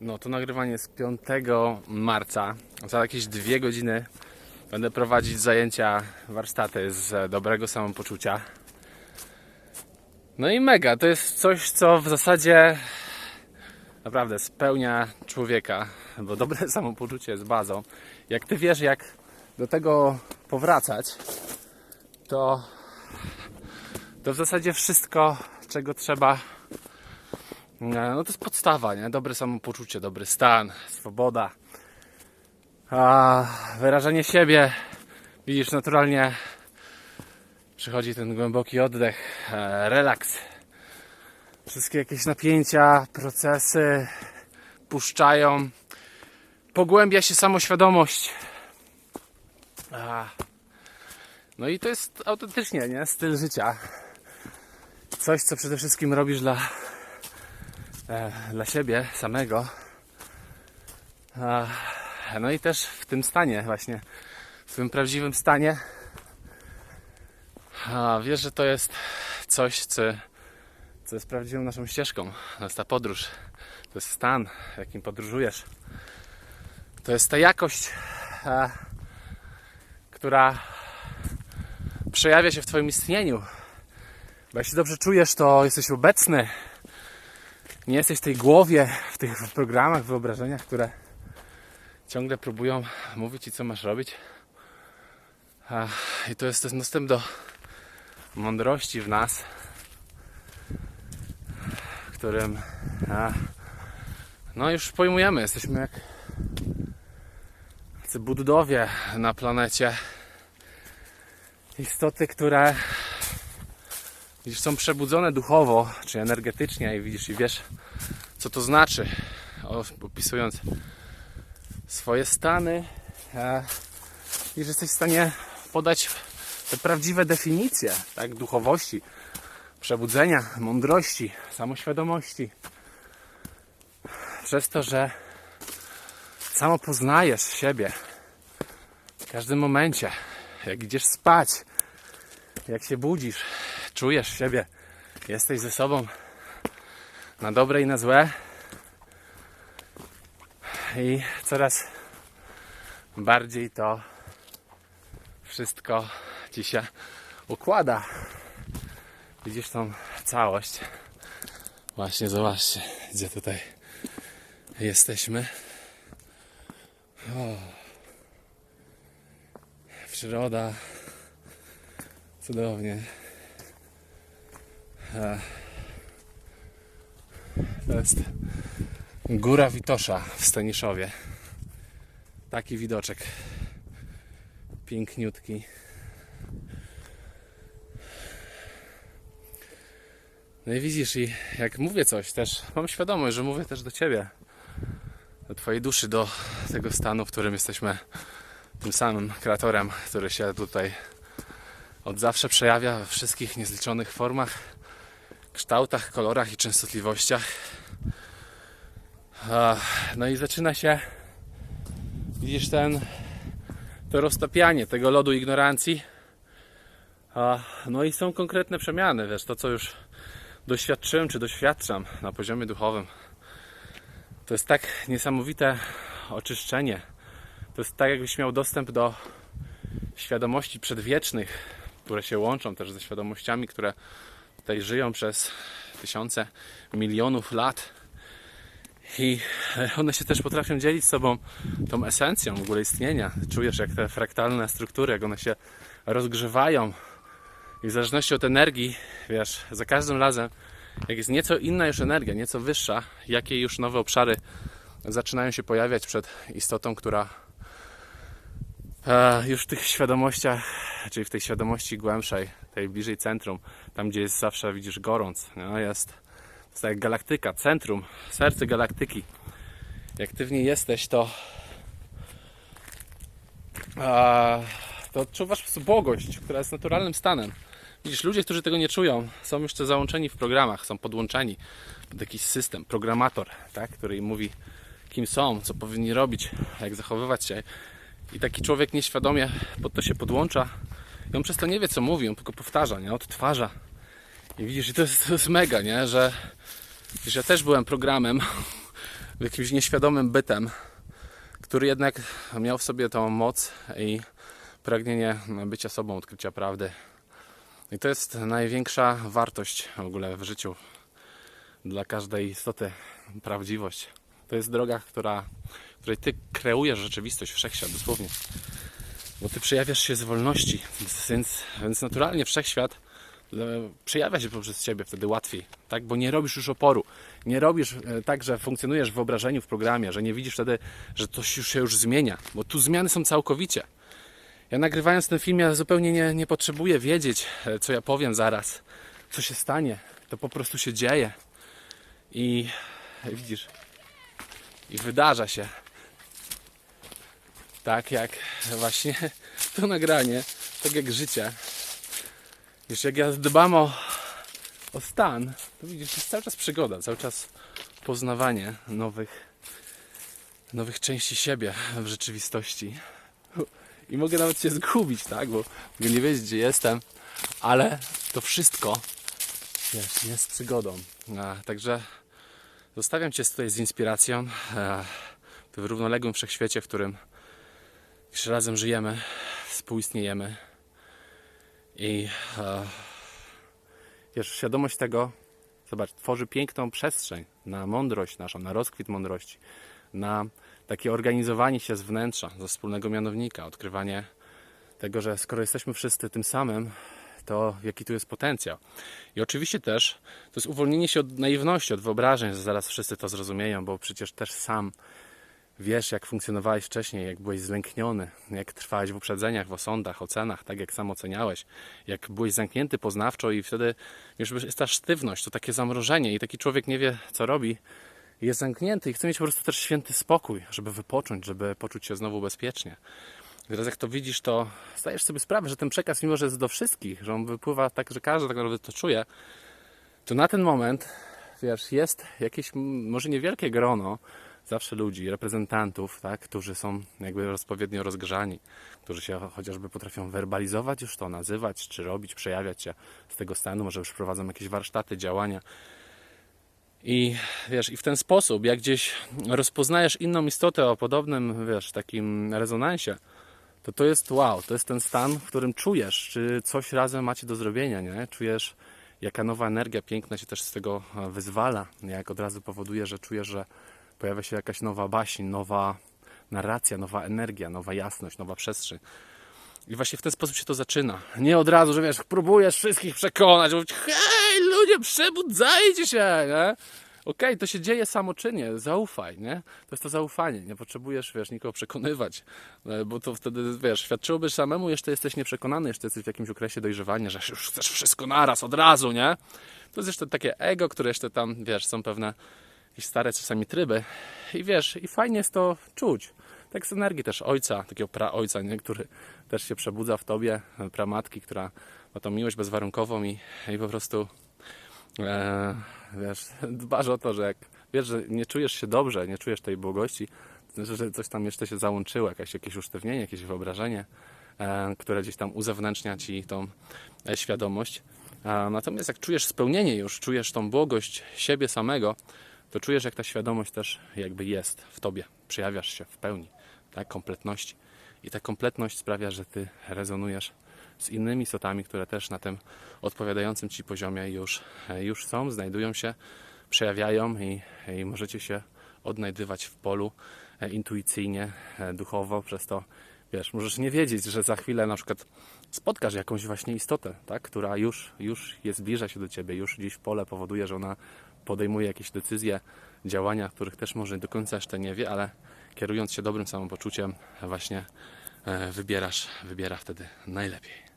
No to nagrywanie jest 5 marca. Za jakieś dwie godziny będę prowadzić zajęcia, warsztaty z dobrego samopoczucia. No i mega, to jest coś, co w zasadzie naprawdę spełnia człowieka, bo dobre samopoczucie jest bazą. Jak ty wiesz, jak do tego powracać, to, to w zasadzie wszystko, czego trzeba no to jest podstawa, nie? Dobre samopoczucie, dobry stan, swoboda. A wyrażenie siebie, widzisz, naturalnie przychodzi ten głęboki oddech, e, relaks. Wszystkie jakieś napięcia, procesy puszczają. Pogłębia się samoświadomość. No i to jest autentycznie, nie? Styl życia. Coś, co przede wszystkim robisz dla dla siebie samego. No i też w tym stanie właśnie, w tym prawdziwym stanie. Wiesz, że to jest coś, co, co jest prawdziwą naszą ścieżką. To jest ta podróż. To jest stan, jakim podróżujesz. To jest ta jakość, e, która przejawia się w Twoim istnieniu. Bo się dobrze czujesz, to jesteś obecny, nie jesteś w tej głowie, w tych programach, wyobrażeniach, które ciągle próbują mówić ci, co masz robić. I to jest ten dostęp do mądrości w nas, którym no już pojmujemy, jesteśmy jak tacy na planecie. Istoty, które widzisz, są przebudzone duchowo czy energetycznie i widzisz i wiesz, co to znaczy, opisując swoje stany i że jesteś w stanie podać te prawdziwe definicje tak, duchowości, przebudzenia, mądrości, samoświadomości. Przez to, że samo poznajesz siebie w każdym momencie, jak idziesz spać, jak się budzisz, czujesz siebie, jesteś ze sobą na dobre i na złe i coraz bardziej to wszystko ci się układa. Widzisz tą całość. Właśnie zobaczcie, gdzie tutaj jesteśmy. O. Przyroda. Cudownie. E, To jest Góra Witosza w Staniszowie. Taki widoczek. Piękniutki. No i widzisz, i jak mówię coś też, mam świadomość, że mówię też do Ciebie, do Twojej duszy, do tego stanu, w którym jesteśmy tym samym kreatorem, który się tutaj od zawsze przejawia we wszystkich niezliczonych formach, kształtach, kolorach i częstotliwościach. No i zaczyna się, widzisz, ten, to roztapianie tego lodu ignorancji. No i są konkretne przemiany, wiesz, to co już doświadczyłem czy doświadczam na poziomie duchowym. To jest tak niesamowite oczyszczenie. To jest tak, jakbyś miał dostęp do świadomości przedwiecznych, które się łączą też ze świadomościami, które tutaj żyją przez tysiące, milionów lat. I one się też potrafią dzielić z sobą tą esencją w ogóle istnienia. Czujesz, jak te fraktalne struktury, jak one się rozgrzewają. I w zależności od energii, wiesz, za każdym razem, jak jest nieco inna już energia, nieco wyższa, jakie już nowe obszary zaczynają się pojawiać przed istotą, która e, już w tych świadomościach, czyli w tej świadomości głębszej, tej bliżej centrum, tam gdzie jest zawsze, widzisz, gorąc, no, jest, to tak jak galaktyka, centrum, serce galaktyki. Jak ty w niej jesteś, to a, to odczuwasz po błogość, która jest naturalnym stanem. Widzisz, ludzie, którzy tego nie czują, są jeszcze załączeni w programach, są podłączeni pod jakiś system, programator, tak, który im mówi, kim są, co powinni robić, jak zachowywać się. I taki człowiek nieświadomie pod to się podłącza i on przez to nie wie, co mówi, on tylko powtarza, nie, odtwarza. I widzisz, i to jest, to jest mega, nie, że wiesz, ja też byłem programem jakimś nieświadomym bytem, który jednak miał w sobie tą moc i pragnienie bycia sobą, odkrycia prawdy. I to jest największa wartość w ogóle w życiu dla każdej istoty. Prawdziwość. To jest droga, która, której ty kreujesz rzeczywistość, wszechświat dosłownie. Bo ty przejawiasz się z wolności, więc, więc naturalnie wszechświat e, przejawia się poprzez ciebie wtedy łatwiej, tak? Bo nie robisz już oporu. Nie robisz e, tak, że funkcjonujesz w wyobrażeniu, w programie, że nie widzisz wtedy, że się już, się już zmienia, bo tu zmiany są całkowicie. Ja nagrywając ten film, ja zupełnie nie, nie potrzebuję wiedzieć, e, co ja powiem zaraz, co się stanie. To po prostu się dzieje. I widzisz, i wydarza się. Tak jak właśnie to nagranie, tak jak życie. Wiesz, jak ja dbam o, o stan, to widzisz, jest cały czas przygoda, cały czas poznawanie nowych, nowych części siebie w rzeczywistości. I mogę nawet się zgubić, tak? Bo mogę nie wiedzieć, gdzie jestem, ale to wszystko wiesz, jest przygodą. A, także zostawiam Cię tutaj z inspiracją e, w równoległym wszechświecie, w którym jeszcze razem żyjemy, współistniejemy. I e, wiesz, świadomość tego, zobacz, tworzy piękną przestrzeń na mądrość naszą, na rozkwit mądrości, na takie organizowanie się z wnętrza, ze wspólnego mianownika, odkrywanie tego, że skoro jesteśmy wszyscy tym samym, to jaki tu jest potencjał. I oczywiście też to jest uwolnienie się od naiwności, od wyobrażeń, że zaraz wszyscy to zrozumieją, bo przecież też sam wiesz, jak funkcjonowałeś wcześniej, jak byłeś zlękniony, jak trwałeś w uprzedzeniach, w osądach, ocenach, tak jak sam oceniałeś, jak byłeś zamknięty poznawczo i wtedy wiesz, jest ta sztywność, to takie zamrożenie i taki człowiek nie wie, co robi, jest zamknięty i chce mieć po prostu też święty spokój, żeby wypocząć, żeby poczuć się znowu bezpiecznie. Teraz jak to widzisz, to zdajesz sobie sprawę, że ten przekaz, mimo że jest do wszystkich, że on wypływa tak, że każdy tak naprawdę to czuje, to na ten moment, wiesz, jest jakieś może niewielkie grono zawsze ludzi, reprezentantów, tak, którzy są jakby odpowiednio rozgrzani, którzy się chociażby potrafią werbalizować już to, nazywać, czy robić, przejawiać się z tego stanu, może już prowadzą jakieś warsztaty, działania. I wiesz, i w ten sposób, jak gdzieś rozpoznajesz inną istotę o podobnym, wiesz, takim rezonansie, to to jest wow, to jest ten stan, w którym czujesz, czy coś razem macie do zrobienia, nie? Czujesz, jaka nowa energia piękna się też z tego e, wyzwala, jak od razu powoduje, że czujesz, że pojawia się jakaś nowa baśń, nowa narracja, nowa energia, nowa jasność, nowa przestrzeń. I właśnie w ten sposób się to zaczyna. Nie od razu, że wiesz, próbujesz wszystkich przekonać, mówić, hej, ludzie, przebudzajcie się, nie? Okej, to się dzieje samoczynnie, zaufaj, nie? To jest to zaufanie, nie potrzebujesz, wiesz, nikogo przekonywać, e, bo to wtedy, wiesz, świadczyłoby samemu, jeszcze jesteś nieprzekonany, jeszcze jesteś w jakimś okresie dojrzewania, że już chcesz wszystko naraz, od razu, nie? To jest jeszcze takie ego, które jeszcze tam, wiesz, są pewne jakieś stare czasami tryby i wiesz, i fajnie jest to czuć. Tak z energii też ojca, takiego praojca, nie? który też się przebudza w tobie, pramatki, która ma tą miłość bezwarunkową i, i po prostu e, wiesz, dbasz o to, że jak wiesz, że nie czujesz się dobrze, nie czujesz tej błogości, że coś tam jeszcze się załączyło, jakieś, jakieś usztywnienie, jakieś wyobrażenie, e, które gdzieś tam uzewnętrznia ci tą e, świadomość. A natomiast jak czujesz spełnienie już, czujesz tą błogość siebie samego, to czujesz, jak ta świadomość też jakby jest w tobie, przejawiasz się w pełni, tak, kompletności. I ta kompletność sprawia, że ty rezonujesz z innymi istotami, które też na tym odpowiadającym ci poziomie już, już są, znajdują się, przejawiają i, i możecie się odnajdywać w polu e, intuicyjnie, e, duchowo, przez to wiesz, możesz nie wiedzieć, że za chwilę na przykład spotkasz jakąś właśnie istotę, tak, która już, już jest, zbliża się do ciebie, już gdzieś w pole powoduje, że ona podejmuje jakieś decyzje, działania, których też może do końca jeszcze nie wie, ale kierując się dobrym samopoczuciem, właśnie e, wybierasz, wybiera wtedy najlepiej.